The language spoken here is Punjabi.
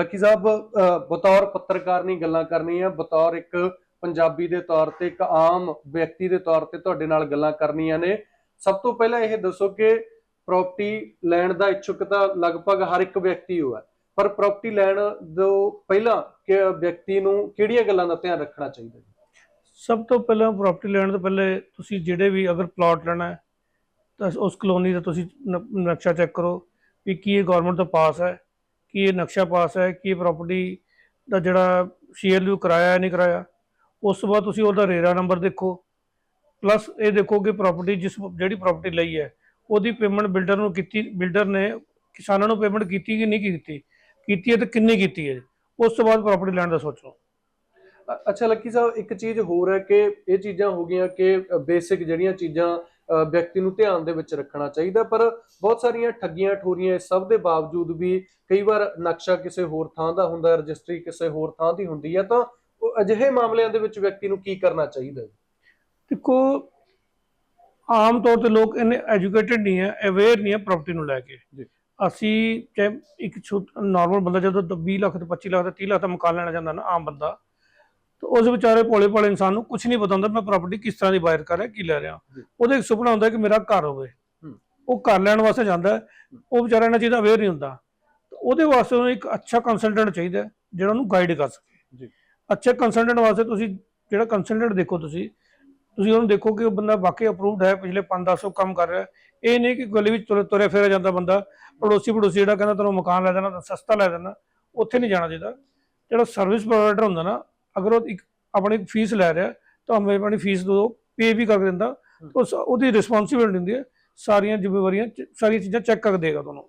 ਲੱਕੀ ਸਾਹਿਬ ਬਤੌਰ ਪੱਤਰਕਾਰ ਨਹੀਂ ਗੱਲਾਂ ਕਰਨੀਆਂ, ਬਤੌਰ ਇੱਕ ਪੰਜਾਬੀ ਦੇ ਤੌਰ ਤੇ, ਇੱਕ ਆਮ ਵਿਅਕਤੀ ਦੇ ਤੌਰ ਤੇ ਤੁਹਾਡੇ ਨਾਲ ਗੱਲਾਂ ਕਰਨੀਆਂ ਨੇ। ਸਭ ਤੋਂ ਪਹਿਲਾਂ ਇਹ ਦੱਸੋ ਕਿ ਪ੍ਰਾਪਰਟੀ ਲੈਣ ਦਾ ਇੱਛੁਕ ਤਾਂ ਲਗਭਗ ਹਰ ਇੱਕ ਵਿਅਕਤੀ ਹੋਇਆ ਪਰ ਪ੍ਰਾਪਰਟੀ ਲੈਣ ਤੋਂ ਪਹਿਲਾਂ ਕਿ ਵਿਅਕਤੀ ਨੂੰ ਕਿਹੜੀਆਂ ਗੱਲਾਂ ਦਾ ਧਿਆਨ ਰੱਖਣਾ ਚਾਹੀਦਾ ਜੀ? ਸਭ ਤੋਂ ਪਹਿਲਾਂ ਪ੍ਰਾਪਰਟੀ ਲੈਣ ਤੋਂ ਪਹਿਲੇ ਤੁਸੀਂ ਜਿਹੜੇ ਵੀ ਅਗਰ ਪਲਾਟ ਲੈਣਾ ਹੈ, ਤਾਂ ਉਸ ਕਲੋਨੀ ਦਾ ਤੁਸੀਂ ਨਕਸ਼ਾ ਚੈੱਕ ਕਰੋ ਵੀ ਕੀ ਇਹ ਗਵਰਨਮੈਂਟ ਤੋਂ ਪਾਸ ਹੈ। ਕੀ ਇਹ ਨਕਸ਼ਾ ਪਾਸ ਹੈ, ਕਿ ਇਹ ਪ੍ਰਾਪਰਟੀ ਦਾ ਜਿਹੜਾ ਸੀਐਲਯੂ ਕਰਾਇਆ ਹੈ, ਨਹੀਂ ਕਰਾਇਆ। ਉਸ ਤੋਂ ਬਾਅਦ ਤੁਸੀਂ ਉਹਦਾ ਰੇਰਾ ਨੰਬਰ ਦੇਖੋ। ਪਲੱਸ ਇਹ ਦੇਖੋ ਕਿ ਪ੍ਰਾਪਰਟੀ ਜਿਸ ਜਿਹੜੀ ਪ੍ਰਾਪਰਟੀ ਲਈ ਹੈ, ਉਹਦੀ ਪੇਮੈਂਟ ਬਿਲਡਰ ਨੂੰ ਕੀਤੀ ਬਿਲਡਰ ਨੇ ਕਿਸਾਨਾਂ ਨੂੰ ਪੇਮੈਂਟ ਕੀਤੀ ਕਿ ਨਹੀਂ ਕੀਤੀ? ਕੀਤੀ ਹੈ ਤਾਂ ਕਿੰਨੀ ਕੀਤੀ ਹੈ? ਉਸ ਤੋਂ ਬਾਅਦ ਪ੍ਰਾਪਰਟੀ ਲੈਣ ਦਾ ਸੋਚੋ। ਅ- ਅੱਛਾ, ਲੱਕੀ ਸਾਹਿਬ, ਇੱਕ ਚੀਜ਼ ਹੋਰ ਹੈ ਕਿ ਇਹ ਚੀਜ਼ਾਂ ਹੋ ਗਈਆਂ ਕਿ ਬੇਸਿਕ ਜਿਹੜੀਆਂ ਚੀਜ਼ਾਂ ਵਿਅਕਤੀ ਨੂੰ ਧਿਆਨ ਦੇ ਵਿੱਚ ਰੱਖਣਾ ਚਾਹੀਦਾ ਪਰ ਬਹੁਤ ਸਾਰੀਆਂ ਠੱਗੀਆਂ ਠੋਰੀਆਂ ਇਸ ਸਭ ਦੇ ਬਾਵਜੂਦ ਵੀ ਕਈ ਵਾਰ ਨਕਸ਼ਾ ਕਿਸੇ ਹੋਰ ਥਾਂ ਦਾ ਹੁੰਦਾ ਰਜਿਸਟਰੀ ਕਿਸੇ ਹੋਰ ਥਾਂ ਦੀ ਹੁੰਦੀ ਹੈ ਤਾਂ ਅਜਿਹੇ ਮਾਮਲਿਆਂ ਦੇ ਵਿੱਚ ਵਿਅਕਤੀ ਨੂੰ ਕੀ ਕਰਨਾ ਚਾਹੀਦਾ ਹੈ ਦੇਖੋ ਆਮ ਤੌਰ ਤੇ ਲੋਕ ਇੰਨੇ ਐਜੂਕੇਟਿਡ ਨਹੀਂ ਹੈ ਅਵੇਅਰ ਨਹੀਂ ਹੈ ਪ੍ਰਾਪਰਟੀ ਨੂੰ ਲੈ ਕੇ। ਅਸੀਂ ਚਾਹੇ ਇੱਕ ਨਾਰਮਲ ਬੰਦਾ ਜਦੋਂ ਤਾਂ 20 ਲੱਖ ਤੇ 25 ਲੱਖ ਤੇ 30 ਲੱਖ ਦਾ ਮਕਾਨ ਲੈਣਾ ਜਾਂਦਾ ਨਾ ਆਮ ਬੰਦਾ ਤਾਂ ਉਸ ਵਿਚਾਰੇ ਭੋਲੇ ਭਾਲੇ ਇਨਸਾਨ ਨੂੰ ਕੁਝ ਨਹੀਂ ਪਤਾ ਹੁੰਦਾ ਮੈਂ ਪ੍ਰਾਪਰਟੀ ਕਿਸ ਤਰ੍ਹਾਂ ਦੀ ਬਾਇਰ ਕਰ ਰਿਹਾ ਕੀ ਲੈ ਰਿਹਾ। ਉਹਦਾ ਇੱਕ ਸੁਪਨਾ ਹੁੰਦਾ ਕਿ ਮੇਰਾ ਘਰ ਹੋਵੇ। ਉਹ ਘਰ ਲੈਣ ਵਾਸਤੇ ਜਾਂਦਾ ਉਹ ਵਿਚਾਰਾ ਇਹਨਾਂ ਚੀਜ਼ਾਂ ਅਵੇਅਰ ਨਹੀਂ ਹੁੰਦਾ ਤਾਂ ਉਹਦੇ ਵਾਸਤੇ ਉਹਨੂੰ ਇੱਕ ਅੱਛਾ ਕੰਸਲਟੈਂਟ ਚਾਹੀਦਾ ਜਿਹੜਾ ਉਹਨੂੰ ਗਾਈਡ ਕਰ ਸਕੇ ਜੀ। ਅੱਛੇ ਕੰਸਲਟੈਂਟ ਵਾਸਤੇ ਤੁਸੀਂ ਜਿਹੜਾ ਕੰਸਲਟੈਂਟ ਦੇਖੋ ਤੁਸੀਂ ਤੁਸੀਂ ਉਹਨੂੰ ਦੇਖੋ ਕਿ ਉਹ ਬੰਦਾ ਵਾਕਈ ਅਪਰੂਵਡ ਹੈ ਪਿਛਲੇ 5-10 ਸਾਲ ਕੰਮ ਕਰ ਰਿਹਾ। ਇਹ ਨਹੀਂ ਕਿ ਗਲੀ ਵਿੱਚ ਤੁਰੇ ਤੁਰੇ ਫਿਰਿਆ ਜਾਂਦਾ ਬੰਦਾ ਪੜੋਸੀ ਪੜੋਸੀ ਜਿਹੜਾ ਕਹਿੰਦਾ ਤੈਨੂੰ ਮਕਾਨ ਲੈ ਦੇਣਾ ਤਾਂ ਸਸਤਾ ਲੈ ਦੇਣਾ ਉੱਥੇ ਨਹੀਂ ਜਾਣਾ ਚਾਹੀਦਾ ਜਿਹੜਾ ਸਰਵਿਸ ਪ੍ਰੋਵਾਈਡਰ ਹੁੰਦਾ ਨਾ ਅਗਰ ਉਹ ਇੱਕ ਆਪਣੀ ਫੀਸ ਲੈ ਰਿਹਾ ਤਾਂ ਹਮੇ ਆਪਣੀ ਫੀਸ ਦੋ ਪੇ ਵੀ ਕਰ ਦਿੰਦਾ ਉਸ- ਉਹਦੀ ਰਿਸਪੌਂਸਿਬਿਲਟੀ ਹੁੰਦੀ ਹੈ ਸਾਰੀਆਂ ਜ਼ਿੰਮੇਵਾਰੀਆਂ ਸਾਰੀਆਂ ਚੀਜ਼ਾਂ ਚੈੱਕ ਕਰ ਦੇਗਾ ਤੁਹਾਨੂੰ।